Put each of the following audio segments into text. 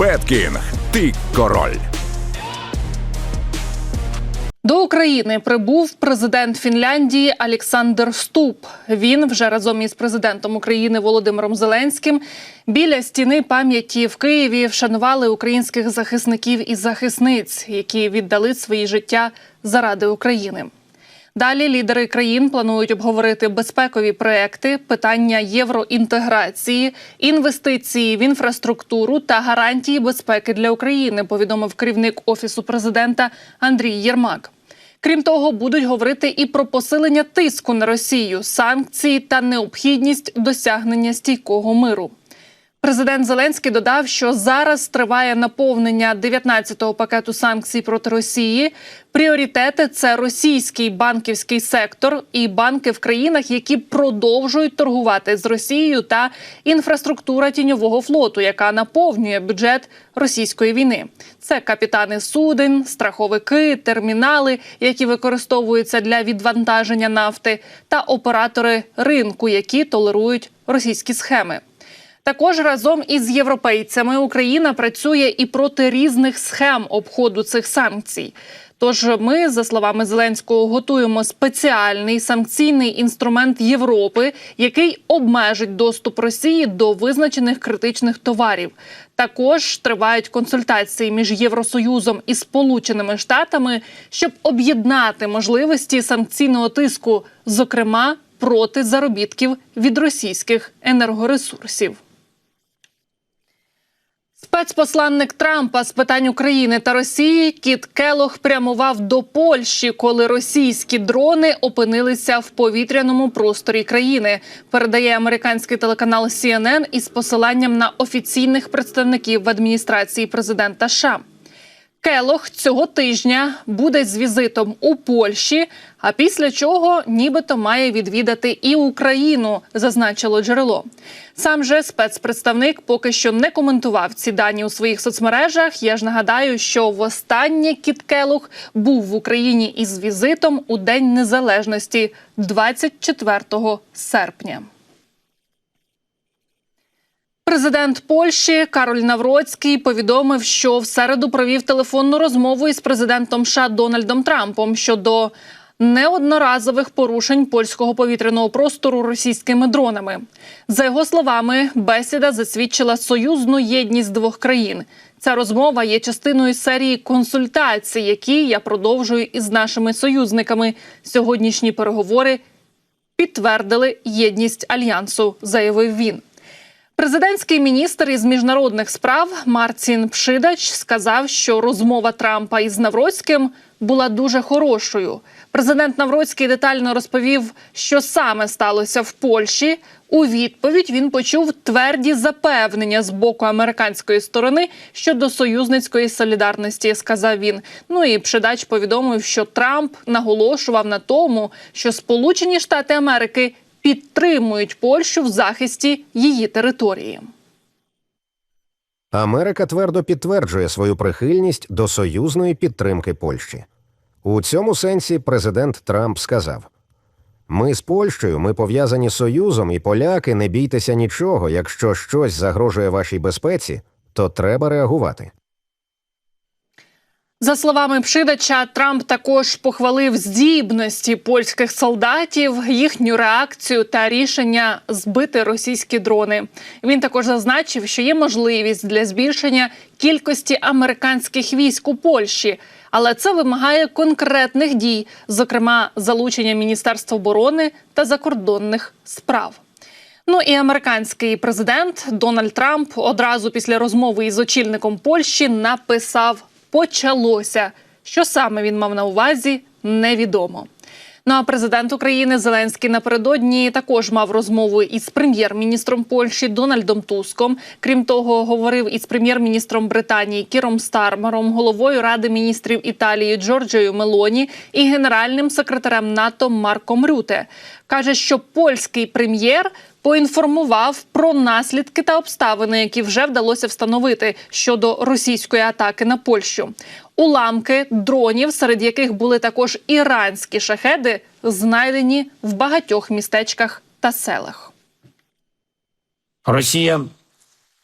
Беткінг, ти король. До України прибув президент Фінляндії Олександр Ступ. Він вже разом із президентом України Володимиром Зеленським біля стіни пам'яті в Києві вшанували українських захисників і захисниць, які віддали свої життя заради України. Далі лідери країн планують обговорити безпекові проекти, питання євроінтеграції, інвестиції в інфраструктуру та гарантії безпеки для України. Повідомив керівник офісу президента Андрій Єрмак. Крім того, будуть говорити і про посилення тиску на Росію, санкції та необхідність досягнення стійкого миру. Президент Зеленський додав, що зараз триває наповнення 19-го пакету санкцій проти Росії. Пріоритети це російський банківський сектор і банки в країнах, які продовжують торгувати з Росією, та інфраструктура тіньового флоту, яка наповнює бюджет російської війни. Це капітани суден, страховики, термінали, які використовуються для відвантаження нафти, та оператори ринку, які толерують російські схеми. Також разом із європейцями Україна працює і проти різних схем обходу цих санкцій. Тож ми, за словами Зеленського, готуємо спеціальний санкційний інструмент Європи, який обмежить доступ Росії до визначених критичних товарів. Також тривають консультації між Євросоюзом і Сполученими Штатами, щоб об'єднати можливості санкційного тиску, зокрема проти заробітків від російських енергоресурсів. Спецпосланник Трампа з питань України та Росії Кіт Келох прямував до Польщі, коли російські дрони опинилися в повітряному просторі країни. Передає американський телеканал CNN із посиланням на офіційних представників в адміністрації президента США. Келох цього тижня буде з візитом у Польщі, а після чого нібито має відвідати і Україну, зазначило джерело. Сам же спецпредставник поки що не коментував ці дані у своїх соцмережах. Я ж нагадаю, що востаннє Кіт Келох був в Україні із візитом у День Незалежності 24 серпня. Президент Польщі Кароль Навроцький повідомив, що в середу провів телефонну розмову із президентом США Дональдом Трампом щодо неодноразових порушень польського повітряного простору російськими дронами. За його словами, бесіда засвідчила союзну єдність двох країн. Ця розмова є частиною серії консультацій, які я продовжую із нашими союзниками. Сьогоднішні переговори підтвердили єдність альянсу, заявив він. Президентський міністр із міжнародних справ Марцін Пшидач сказав, що розмова Трампа із Навроцьким була дуже хорошою. Президент Навроцький детально розповів, що саме сталося в Польщі. У відповідь він почув тверді запевнення з боку американської сторони щодо союзницької солідарності. Сказав він. Ну і Пшидач повідомив, що Трамп наголошував на тому, що Сполучені Штати Америки підтримують Польщу в захисті її території. Америка твердо підтверджує свою прихильність до союзної підтримки Польщі. У цьому сенсі президент Трамп сказав: Ми з Польщею, ми пов'язані союзом, і поляки не бійтеся нічого. Якщо щось загрожує вашій безпеці, то треба реагувати. За словами Пшидача, Трамп також похвалив здібності польських солдатів, їхню реакцію та рішення збити російські дрони. Він також зазначив, що є можливість для збільшення кількості американських військ у Польщі, але це вимагає конкретних дій, зокрема залучення Міністерства оборони та закордонних справ. Ну і американський президент Дональд Трамп одразу після розмови із очільником Польщі написав почалося. Що саме він мав на увазі, невідомо. Ну а президент України Зеленський напередодні також мав розмову із прем'єр-міністром Польщі Дональдом Туском. Крім того, говорив із прем'єр-міністром Британії Кіром Стармером, головою ради міністрів Італії Джорджією Мелоні і генеральним секретарем НАТО Марком Рюте. каже, що польський прем'єр поінформував про наслідки та обставини, які вже вдалося встановити щодо російської атаки на Польщу. Уламки дронів, серед яких були також іранські шахеди, знайдені в багатьох містечках та селах. Росія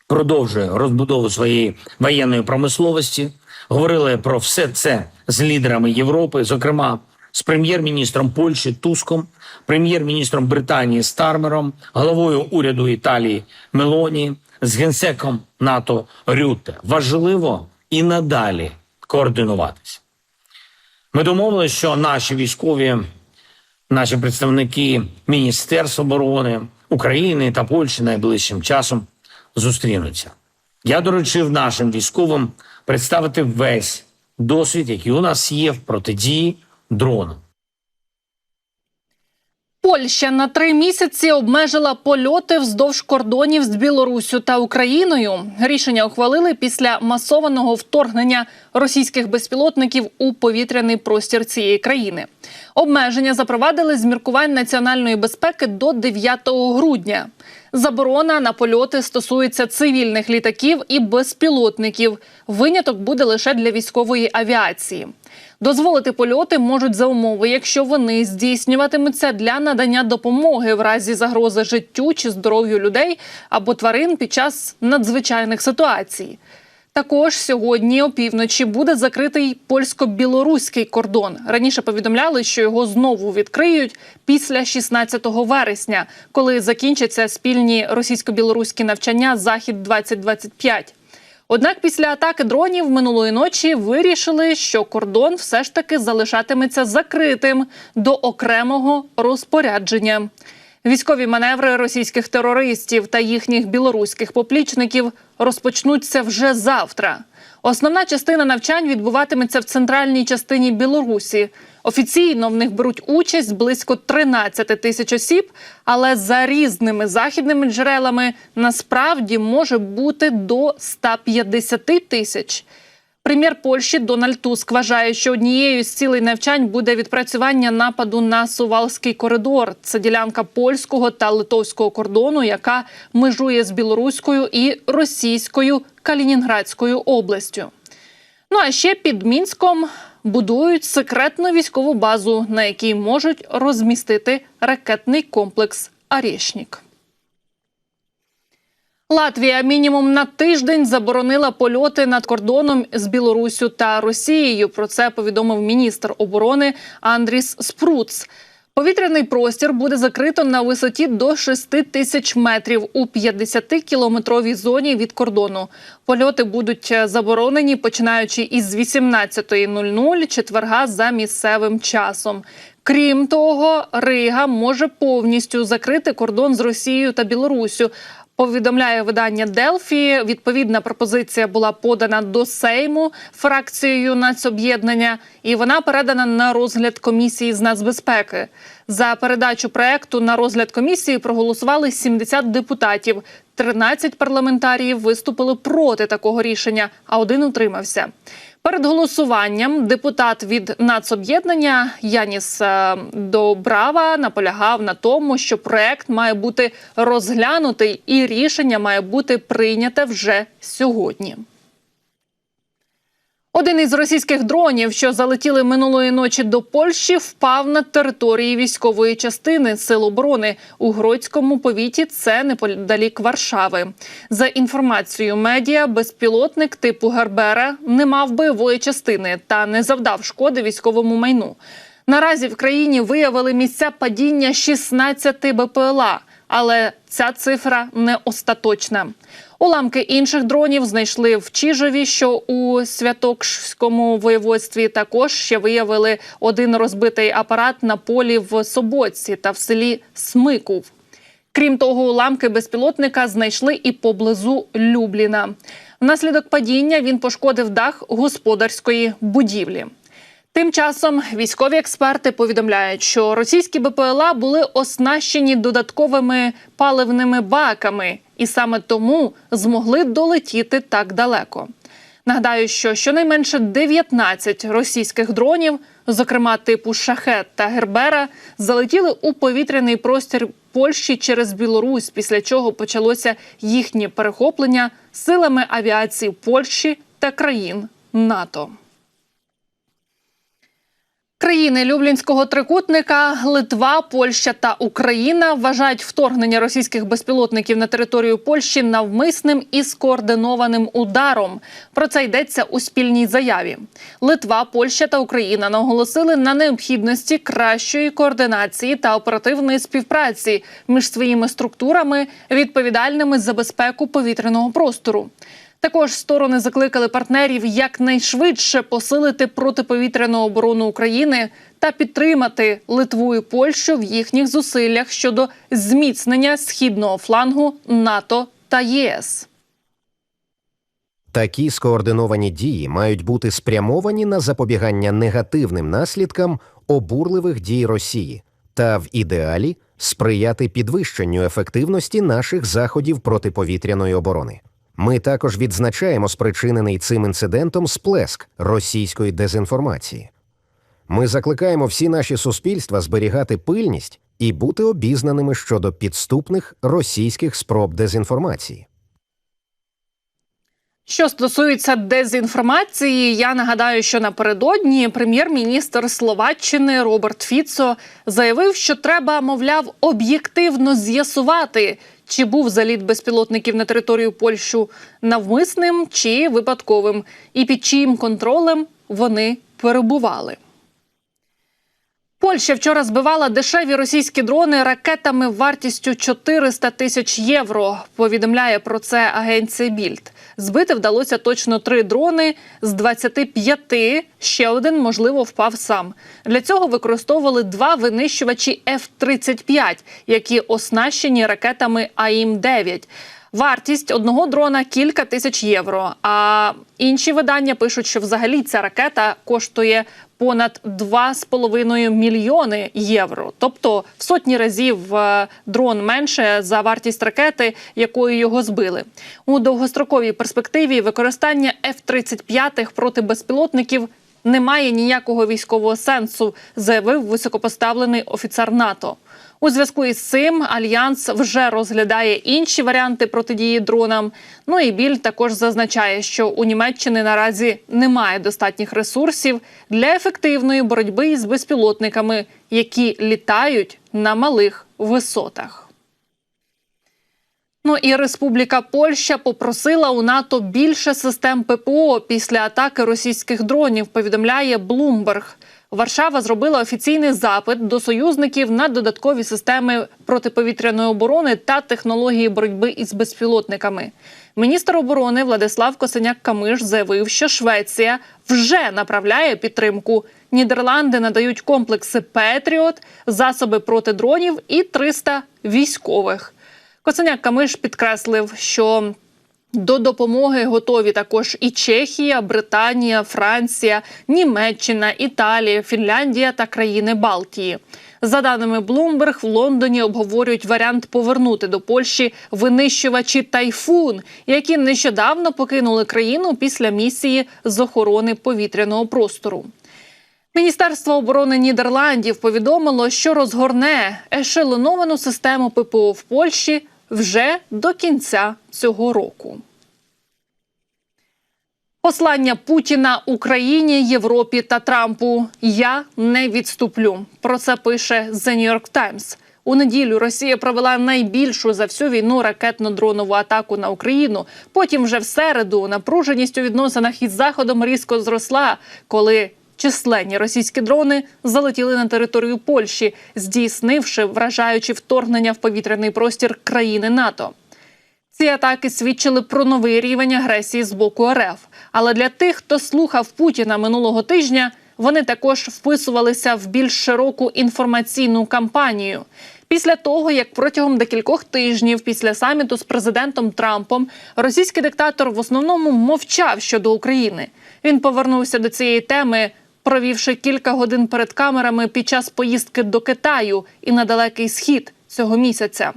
продовжує розбудову своєї воєнної промисловості. Говорили про все це з лідерами Європи, зокрема з прем'єр-міністром Польщі Туском, прем'єр-міністром Британії Стармером, головою уряду Італії Мелоні, з генсеком НАТО Рютте. Важливо і надалі координуватися. Ми домовилися, що наші військові, наші представники Міністерств оборони України та Польщі найближчим часом зустрінуться. Я доручив нашим військовим представити весь досвід, який у нас є в протидії дронам. Польща на три місяці обмежила польоти вздовж кордонів з Білоруссю та Україною. Рішення ухвалили після масованого вторгнення російських безпілотників у повітряний простір цієї країни. Обмеження запровадили з міркувань національної безпеки до 9 грудня. Заборона на польоти стосується цивільних літаків і безпілотників. Виняток буде лише для військової авіації. Дозволити польоти можуть за умови, якщо вони здійснюватимуться для надання допомоги в разі загрози життю чи здоров'ю людей або тварин під час надзвичайних ситуацій. Також сьогодні опівночі буде закритий польсько-білоруський кордон. Раніше повідомляли, що його знову відкриють після 16 вересня, коли закінчаться спільні російсько-білоруські навчання Захід 2025 Однак після атаки дронів минулої ночі вирішили, що кордон все ж таки залишатиметься закритим до окремого розпорядження. Військові маневри російських терористів та їхніх білоруських поплічників розпочнуться вже завтра. Основна частина навчань відбуватиметься в центральній частині Білорусі. Офіційно в них беруть участь близько 13 тисяч осіб, але за різними західними джерелами насправді може бути до 150 тисяч. Прем'єр Польщі Дональд Туск вважає, що однією з цілей навчань буде відпрацювання нападу на Сувалський коридор. Це ділянка польського та литовського кордону, яка межує з білоруською і російською Калінінградською областю. Ну а ще під Мінськом будують секретну військову базу, на якій можуть розмістити ракетний комплекс Арєшнік. Латвія мінімум на тиждень заборонила польоти над кордоном з Білоруссю та Росією. Про це повідомив міністр оборони Андріс Спруц. Повітряний простір буде закрито на висоті до 6 тисяч метрів у 50-кілометровій зоні від кордону. Польоти будуть заборонені починаючи із 18.00 четверга за місцевим часом. Крім того, Рига може повністю закрити кордон з Росією та Білоруссю. Повідомляє видання Делфі. Відповідна пропозиція була подана до Сейму фракцією нацоб'єднання, і вона передана на розгляд комісії з нацбезпеки. За передачу проекту на розгляд комісії проголосували 70 депутатів. 13 парламентаріїв виступили проти такого рішення, а один утримався. Перед голосуванням депутат від нацоб'єднання Яніс е, Добрава наполягав на тому, що проект має бути розглянутий і рішення має бути прийняте вже сьогодні. Один із російських дронів, що залетіли минулої ночі до Польщі, впав на території військової частини Сил оборони у Гродському повіті. Це неподалік Варшави. За інформацією медіа, безпілотник типу Гербера не мав бойової частини та не завдав шкоди військовому майну. Наразі в країні виявили місця падіння 16 БПЛА, але ця цифра не остаточна. Уламки інших дронів знайшли в Чижові, що у Святокшському воєводстві. Також ще виявили один розбитий апарат на полі в Соботці та в селі Смикув. Крім того, уламки безпілотника знайшли і поблизу Любліна. Внаслідок падіння він пошкодив дах господарської будівлі. Тим часом військові експерти повідомляють, що російські БПЛА були оснащені додатковими паливними баками, і саме тому змогли долетіти так далеко. Нагадаю, що щонайменше 19 російських дронів, зокрема типу Шахет та Гербера, залетіли у повітряний простір Польщі через Білорусь, після чого почалося їхнє перехоплення силами авіації Польщі та країн НАТО. Країни Люблінського трикутника Литва, Польща та Україна вважають вторгнення російських безпілотників на територію Польщі навмисним і скоординованим ударом. Про це йдеться у спільній заяві. Литва, Польща та Україна наголосили на необхідності кращої координації та оперативної співпраці між своїми структурами, відповідальними за безпеку повітряного простору. Також сторони закликали партнерів якнайшвидше посилити протиповітряну оборону України та підтримати Литву і Польщу в їхніх зусиллях щодо зміцнення східного флангу НАТО та ЄС. Такі скоординовані дії мають бути спрямовані на запобігання негативним наслідкам обурливих дій Росії та в ідеалі сприяти підвищенню ефективності наших заходів протиповітряної оборони. Ми також відзначаємо спричинений цим інцидентом сплеск російської дезінформації. Ми закликаємо всі наші суспільства зберігати пильність і бути обізнаними щодо підступних російських спроб дезінформації. Що стосується дезінформації, я нагадаю, що напередодні прем'єр-міністр Словаччини Роберт Фіцо заявив, що треба, мовляв, об'єктивно з'ясувати, чи був заліт безпілотників на територію Польщу навмисним чи випадковим, і під чиїм контролем вони перебували. Польща вчора збивала дешеві російські дрони ракетами вартістю 400 тисяч євро. Повідомляє про це агенція Більд. Збити вдалося точно три дрони з 25, Ще один, можливо, впав сам. Для цього використовували два винищувачі F-35, які оснащені ракетами АІМ-9. Вартість одного дрона кілька тисяч євро. А інші видання пишуть, що взагалі ця ракета коштує понад 2,5 мільйони євро. Тобто в сотні разів е, дрон менше за вартість ракети, якою його збили. У довгостроковій перспективі використання F-35 проти безпілотників немає ніякого військового сенсу, заявив високопоставлений офіцер НАТО. У зв'язку із цим альянс вже розглядає інші варіанти протидії дронам. Ну і біль також зазначає, що у Німеччини наразі немає достатніх ресурсів для ефективної боротьби із безпілотниками, які літають на малих висотах. Ну і Республіка Польща попросила у НАТО більше систем ППО після атаки російських дронів. Повідомляє Блумберг. Варшава зробила офіційний запит до союзників на додаткові системи протиповітряної оборони та технології боротьби із безпілотниками. Міністр оборони Владислав Косеняк Камиш заявив, що Швеція вже направляє підтримку. Нідерланди надають комплекси Петріот, засоби проти дронів і 300 військових. Коценяк Камиш підкреслив, що до допомоги готові також і Чехія, Британія, Франція, Німеччина, Італія, Фінляндія та країни Балтії. За даними Bloomberg, в Лондоні обговорюють варіант повернути до Польщі винищувачі тайфун, які нещодавно покинули країну після місії з охорони повітряного простору. Міністерство оборони Нідерландів повідомило, що розгорне ешелоновану систему ППО в Польщі вже до кінця цього року. Послання Путіна Україні, Європі та Трампу Я не відступлю. Про це пише The New York Times. У неділю Росія провела найбільшу за всю війну ракетно-дронову атаку на Україну. Потім, вже в середу, напруженість у відносинах із заходом різко зросла, коли численні російські дрони залетіли на територію Польщі, здійснивши вражаючи вторгнення в повітряний простір країни НАТО. Ці атаки свідчили про новий рівень агресії з боку РФ. Але для тих, хто слухав Путіна минулого тижня, вони також вписувалися в більш широку інформаційну кампанію. Після того, як протягом декількох тижнів після саміту з президентом Трампом російський диктатор в основному мовчав щодо України. Він повернувся до цієї теми, провівши кілька годин перед камерами під час поїздки до Китаю і на далекий схід цього місяця.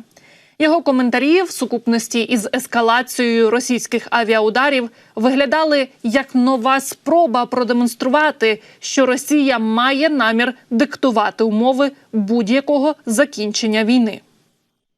Його коментарі в сукупності із ескалацією російських авіаударів виглядали як нова спроба продемонструвати, що Росія має намір диктувати умови будь-якого закінчення війни.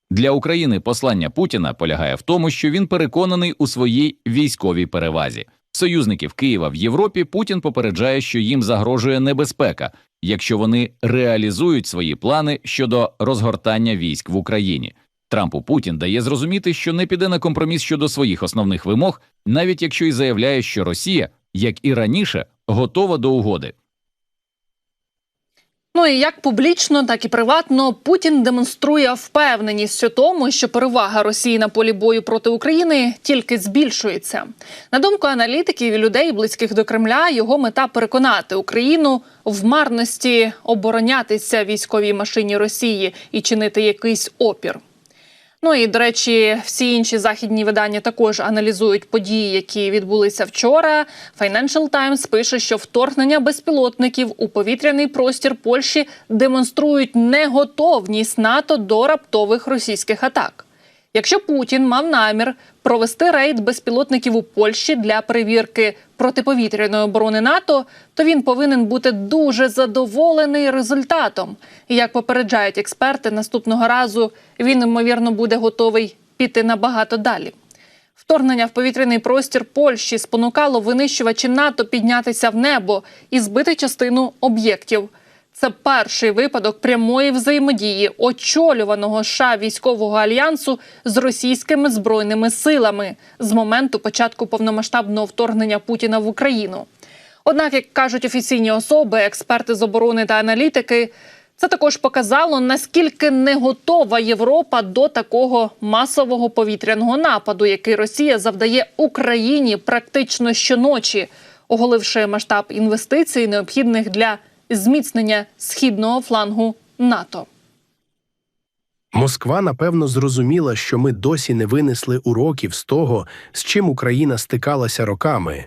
Для України послання Путіна полягає в тому, що він переконаний у своїй військовій перевазі. Союзників Києва в Європі Путін попереджає, що їм загрожує небезпека, якщо вони реалізують свої плани щодо розгортання військ в Україні. Трампу Путін дає зрозуміти, що не піде на компроміс щодо своїх основних вимог, навіть якщо й заявляє, що Росія, як і раніше, готова до угоди. Ну і як публічно, так і приватно Путін демонструє впевненість у тому, що перевага Росії на полі бою проти України тільки збільшується. На думку аналітиків і людей, близьких до Кремля, його мета переконати Україну в марності оборонятися військовій машині Росії і чинити якийсь опір. Ну і до речі, всі інші західні видання також аналізують події, які відбулися вчора. Financial Times пише, що вторгнення безпілотників у повітряний простір Польщі демонструють неготовність НАТО до раптових російських атак. Якщо Путін мав намір провести рейд безпілотників у Польщі для перевірки протиповітряної оборони НАТО, то він повинен бути дуже задоволений результатом. І як попереджають експерти, наступного разу він ймовірно буде готовий піти набагато далі. Вторгнення в повітряний простір Польщі спонукало винищувачі НАТО піднятися в небо і збити частину об'єктів. Це перший випадок прямої взаємодії очолюваного США військового альянсу з російськими збройними силами з моменту початку повномасштабного вторгнення Путіна в Україну. Однак, як кажуть офіційні особи, експерти з оборони та аналітики, це також показало, наскільки не готова Європа до такого масового повітряного нападу, який Росія завдає Україні практично щоночі, оголивши масштаб інвестицій, необхідних для зміцнення східного флангу НАТО. Москва напевно зрозуміла, що ми досі не винесли уроків з того, з чим Україна стикалася роками.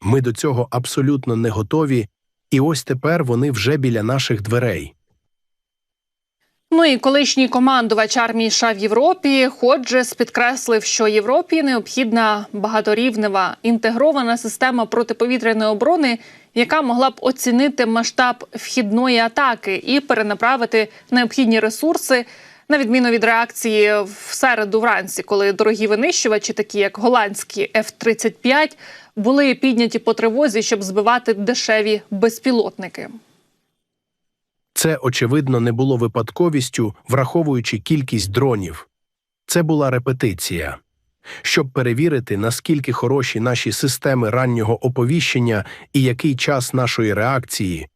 Ми до цього абсолютно не готові, і ось тепер вони вже біля наших дверей. Ну і колишній командувач армії США в Європі Ходжес підкреслив, що Європі необхідна багаторівнева інтегрована система протиповітряної оборони, яка могла б оцінити масштаб вхідної атаки і перенаправити необхідні ресурси. На відміну від реакції в середу вранці, коли дорогі винищувачі, такі як голландські F-35, були підняті по тривозі, щоб збивати дешеві безпілотники. Це, очевидно, не було випадковістю, враховуючи кількість дронів. Це була репетиція. Щоб перевірити, наскільки хороші наші системи раннього оповіщення і який час нашої реакції,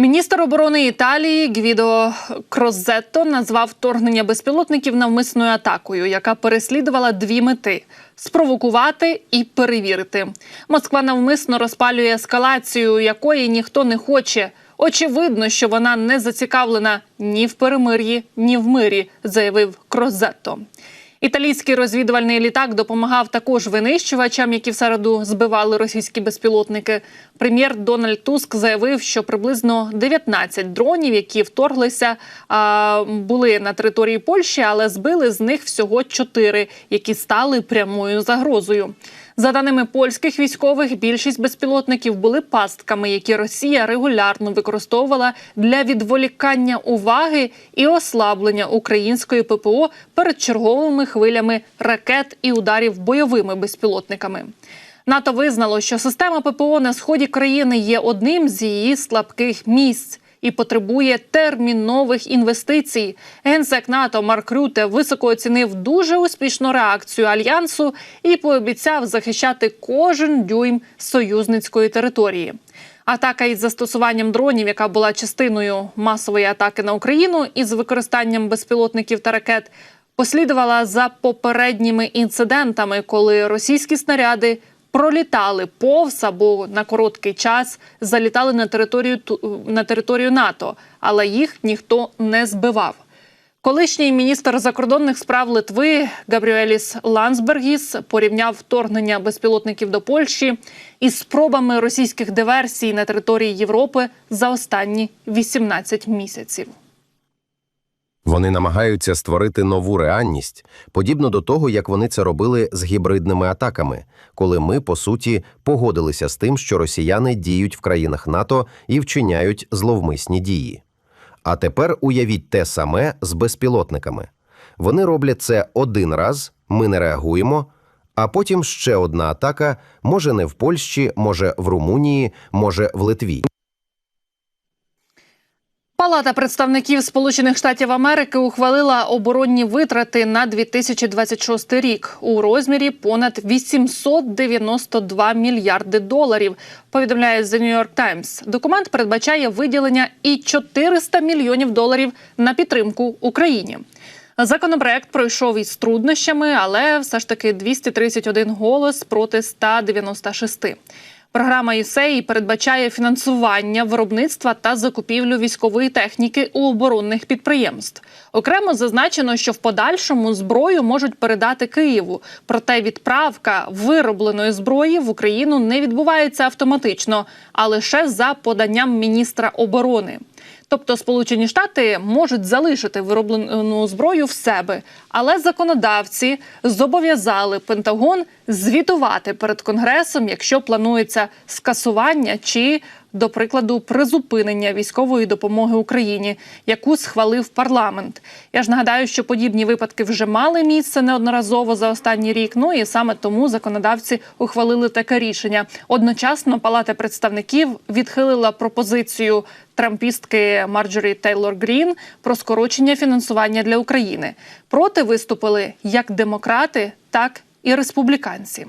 Міністр оборони Італії Гвідо Крозетто назвав вторгнення безпілотників навмисною атакою, яка переслідувала дві мети: спровокувати і перевірити. Москва навмисно розпалює ескалацію, якої ніхто не хоче. Очевидно, що вона не зацікавлена ні в перемир'ї, ні в мирі, заявив Крозетто. Італійський розвідувальний літак допомагав також винищувачам, які в середу збивали російські безпілотники. Прем'єр Дональд Туск заявив, що приблизно 19 дронів, які вторглися, були на території Польщі, але збили з них всього 4, які стали прямою загрозою. За даними польських військових, більшість безпілотників були пастками, які Росія регулярно використовувала для відволікання уваги і ослаблення української ППО перед черговими хвилями ракет і ударів бойовими безпілотниками. НАТО визнало, що система ППО на сході країни є одним з її слабких місць. І потребує термінових інвестицій. Генсек НАТО Марк Рюте високо оцінив дуже успішну реакцію альянсу і пообіцяв захищати кожен дюйм союзницької території. Атака із застосуванням дронів, яка була частиною масової атаки на Україну із використанням безпілотників та ракет, послідувала за попередніми інцидентами, коли російські снаряди пролітали повз або на короткий час залітали на територію на територію НАТО, але їх ніхто не збивав. Колишній міністр закордонних справ Литви Габріеліс Лансбергіс порівняв вторгнення безпілотників до Польщі із спробами російських диверсій на території Європи за останні 18 місяців. Вони намагаються створити нову реальність, подібно до того, як вони це робили з гібридними атаками, коли ми, по суті, погодилися з тим, що росіяни діють в країнах НАТО і вчиняють зловмисні дії. А тепер уявіть те саме з безпілотниками. Вони роблять це один раз, ми не реагуємо, А потім ще одна атака, може не в Польщі, може в Румунії, може в Литві. Палата представників Сполучених Штатів Америки ухвалила оборонні витрати на 2026 рік у розмірі понад 892 мільярди доларів. Повідомляє The New York Times. Документ передбачає виділення і 400 мільйонів доларів на підтримку Україні. Законопроект пройшов із труднощами, але все ж таки 231 голос проти 196. Програма ЮСЕЙ передбачає фінансування виробництва та закупівлю військової техніки у оборонних підприємств. Окремо зазначено, що в подальшому зброю можуть передати Києву. Проте відправка виробленої зброї в Україну не відбувається автоматично, а лише за поданням міністра оборони. Тобто Сполучені Штати можуть залишити вироблену зброю в себе, але законодавці зобов'язали Пентагон звітувати перед Конгресом, якщо планується скасування чи, до прикладу, призупинення військової допомоги Україні, яку схвалив парламент. Я ж нагадаю, що подібні випадки вже мали місце неодноразово за останній рік. Ну і саме тому законодавці ухвалили таке рішення. Одночасно Палата представників відхилила пропозицію трампістки Марджорі Тейлор Грін про скорочення фінансування для України. Проти виступили як демократи, так і республіканці.